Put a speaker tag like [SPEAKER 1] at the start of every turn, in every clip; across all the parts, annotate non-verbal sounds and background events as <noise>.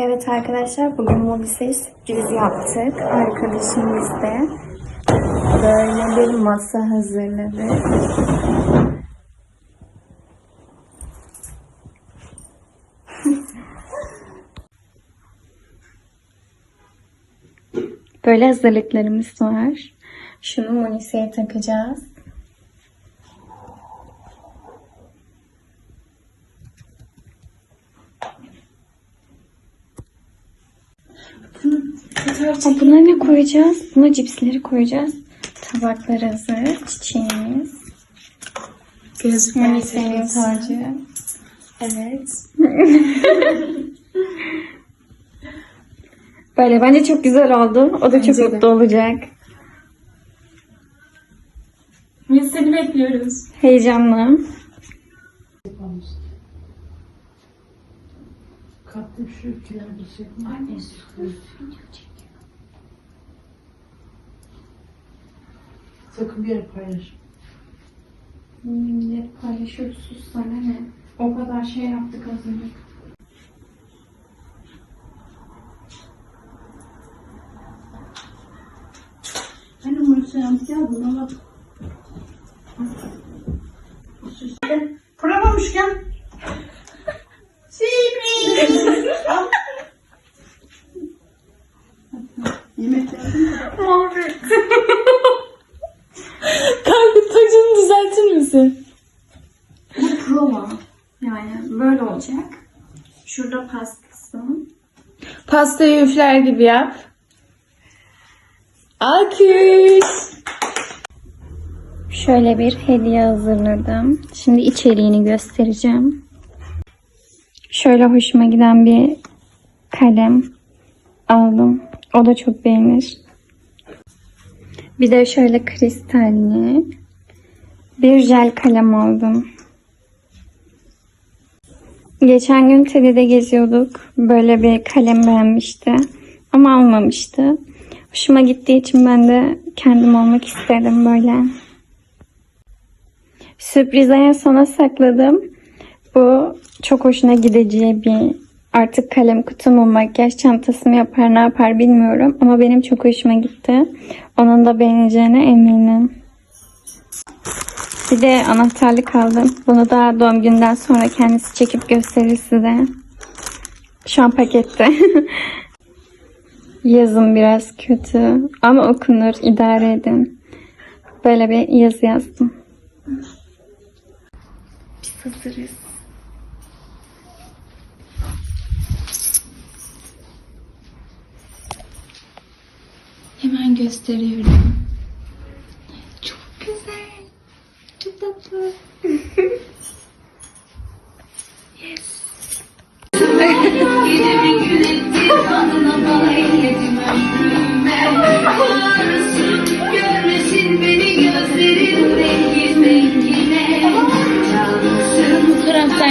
[SPEAKER 1] Evet arkadaşlar bugün Mobise'ye sürpriz yaptık. Arkadaşımız da böyle bir masa hazırladı. <laughs> Böyle hazırlıklarımız var. Şunu Mobise'ye takacağız. Ha, Buna ne koyacağız? Buna cipsleri koyacağız. Tabaklar hazır. Çiçeğimiz.
[SPEAKER 2] Gözlükler
[SPEAKER 1] Mobise'nin tacı.
[SPEAKER 2] Evet. <laughs>
[SPEAKER 1] Böyle bence çok güzel oldu. O da çok
[SPEAKER 2] Bence de.
[SPEAKER 1] mutlu olacak.
[SPEAKER 2] Biz seni bekliyoruz.
[SPEAKER 1] Heyecanlı.
[SPEAKER 3] Kaptım şu bir şey. Anne Sakın bir yere paylaş.
[SPEAKER 1] Millet paylaşıyor sus sana ne? O kadar şey yaptık hazırlık.
[SPEAKER 3] Hani bunu seyahat ya buna
[SPEAKER 1] böyle olacak. Şurada pastası.
[SPEAKER 2] Pastayı üfler gibi yap. Alkış.
[SPEAKER 1] Şöyle bir hediye hazırladım. Şimdi içeriğini göstereceğim. Şöyle hoşuma giden bir kalem aldım. O da çok beğenir. Bir de şöyle kristalli bir jel kalem aldım. Geçen gün TED'de geziyorduk. Böyle bir kalem beğenmişti. Ama almamıştı. Hoşuma gittiği için ben de kendim olmak istedim böyle. Sürprizi en sona sakladım. Bu çok hoşuna gideceği bir artık kalem kutu mu makyaj çantası mı yapar ne yapar bilmiyorum. Ama benim çok hoşuma gitti. Onun da beğeneceğine eminim. Bir de anahtarlık aldım. Bunu da doğum günden sonra kendisi çekip gösterir size. Şu an pakette. <laughs> Yazım biraz kötü ama okunur idare edin. Böyle bir yazı yazdım. Biz hazırız.
[SPEAKER 2] Hemen gösteriyorum.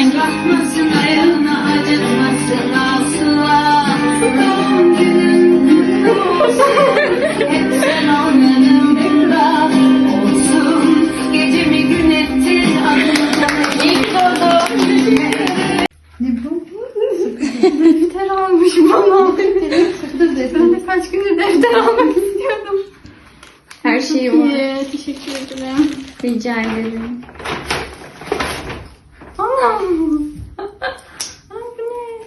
[SPEAKER 4] Bakmasın ayağına acıtmasın asla Doğum günün kutlu olsun Hep sen ol yanımda olsun Gecemi gün ettin adını İlk doğdum
[SPEAKER 1] Defter almış bana. ben de kaç gündür defter almak istiyordum. Her şeyi var.
[SPEAKER 2] Teşekkür ederim.
[SPEAKER 1] Rica ederim. Anam. Ay bu ne?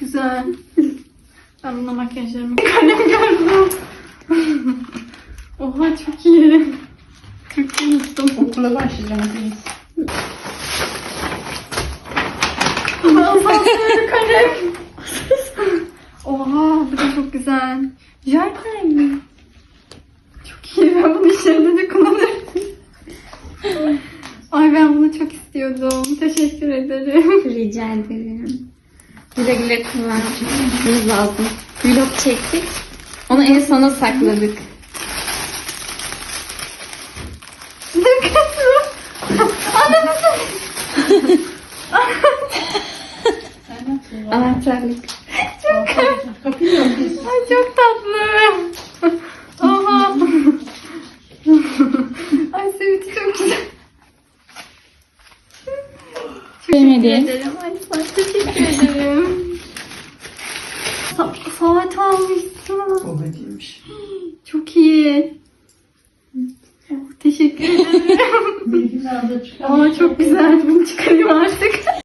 [SPEAKER 2] Güzel. Ben buna makyajlarımı <laughs> kalem gördüm. Oha çok iyi. Türkçe unuttum.
[SPEAKER 3] Okula başlayacağım. hadi.
[SPEAKER 2] Asansör kalem. Oha bu da çok güzel. Jel kalem mi? Çok iyi ben bunu iş yerinde de kullanırım. Ay ben bunu çok istiyordum. Teşekkür ederim.
[SPEAKER 1] Rica ederim. Güle güle kullanmamız lazım. Vlog çektik. Onu en sona sakladık. <laughs> Anahtarlık.
[SPEAKER 3] Biz.
[SPEAKER 2] Ay çok tatlı. Oha. Ay seviti çok güzel. Teşekkür ederim. Ay teşekkür ederim. Almışsın.
[SPEAKER 3] O hediyeymiş.
[SPEAKER 2] Çok iyi. Teşekkür ederim. Aa çok güzel. Bunu çıkarayım artık.